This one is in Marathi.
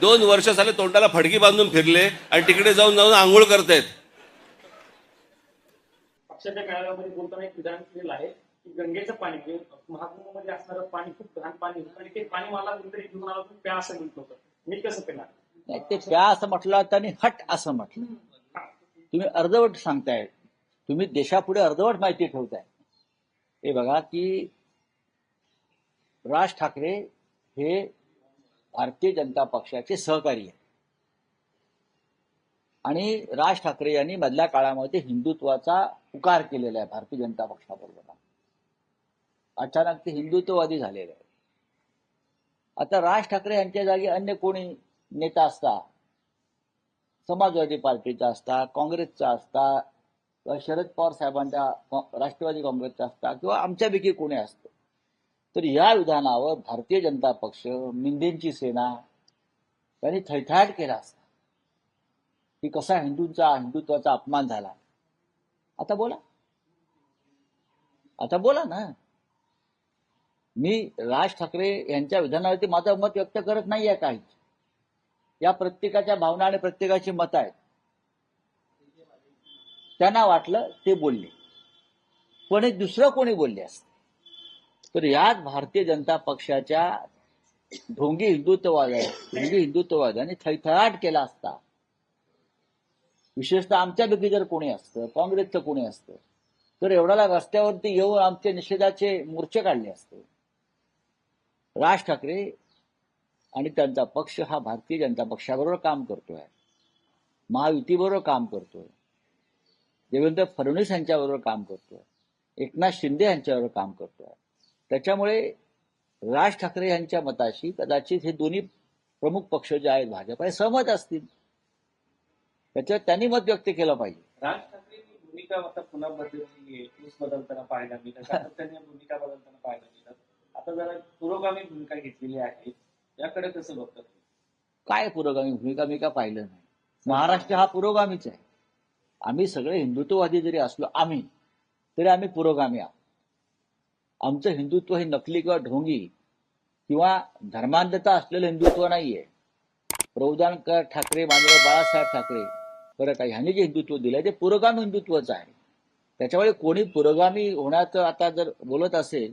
दोन वर्ष झाले तोंडाला फडकी बांधून फिरले आणि तिकडे जाऊन जाऊन आंघोळ करतायत. पक्षाच्या बोलताना एक विधान केलेलं आहे की गंगेचं पाणी म्हणजे महाकुंभमध्ये असणारं पाणी खूप घाण पाणी होतं आणि ते पाणी मला कोणतरी घेऊन आलं प्या असं म्हणत होतं. मी कसं पेणार? ते प्या असं म्हटलं त्यांनी हट असं म्हटलं. तुम्ही अर्धवट सांगताय. तुम्ही देशापुढे अर्धवट माहिती ठेवताय. हे बघा की राज ठाकरे हे भारतीय जनता पक्षाचे सहकारी आहे आणि राज ठाकरे यांनी मधल्या काळामध्ये हिंदुत्वाचा पुकार केलेला आहे भारतीय जनता पक्षाबरोबर. अचानक ते हिंदुत्ववादी झालेले आहे आता राज ठाकरे यांच्या जागी अन्य कोणी नेता असता? समाजवादी पार्टीचा असता काँग्रेसचा असता किंवा शरद पवार साहेबांच्या राष्ट्रवादी काँग्रेसचा असता किंवा आमच्यापैकी कोणी असतं? तर या विधानावर भारतीय जनता पक्ष मिंदेंची सेना यांनी थैथाट केला असता. की कसा हिंदूंचा हिंदुत्वाचा अपमान झाला. आता बोला. आता बोला ना. मी राज ठाकरे यांच्या विधानावरती माझं मत व्यक्त करत नाहीये काहीच या प्रत्येकाच्या भावना आणि प्रत्येकाची मत आहेत. त्यांना वाटलं ते बोलले. पण हे दुसरं कोणी बोलले असत? तर यात भारतीय जनता पक्षाच्या ढोंगी हिंदुत्ववाद ढोंगी हिंदुत्ववादाने थैथळाट केला असता. विशेषतः आमच्यापैकी जर कोणी असतं? काँग्रेसचं कोणी असतं? तर एवढ्याला रस्त्यावरती येऊन आमचे निषेधाचे मोर्चे काढले असते. राज ठाकरे आणि त्यांचा पक्ष हा भारतीय जनता पक्षाबरोबर काम करतोय. महायुतीबरोबर काम करतोय. देवेंद्र फडणवीस यांच्याबरोबर काम करतोय. एकनाथ शिंदे यांच्याबरोबर काम करतोय. त्याच्यामुळे राज ठाकरे यांच्या मताशी कदाचित हे दोन्ही प्रमुख पक्ष जे आहेत भाजप हे सहमत असतील. त्याच्यात त्यांनी मत व्यक्त केलं पाहिजे. राज ठाकरेंनी भूमिका आता पुन्हा बदलली बदलताना पाहायला मिळतं. सातत्याने भूमिका बदलताना पाहायला मिळतात आता जरा पुरोगामी भूमिका घेतलेली आहे. याकडे कसं बघतात? काय पुरोगामी? भूमिका मी का पाहिलं नाही? महाराष्ट्र हा पुरोगामीच आहे. आम्ही सगळे हिंदुत्ववादी जरी असलो आम्ही तरी आम्ही पुरोगामी आहोत. आमचं हिंदुत्व हे नकली किंवा ढोंगी किंवा धर्मांधता असलेलं हिंदुत्व नाहीये. प्रौदानकर ठाकरे मानव बाळासाहेब ठाकरे. परत ह्यांनी जे हिंदुत्व दिलंय ते पुरोगामी हिंदुत्वच आहे. त्याच्यामुळे कोणी पुरोगामी होण्याचं आता जर बोलत असेल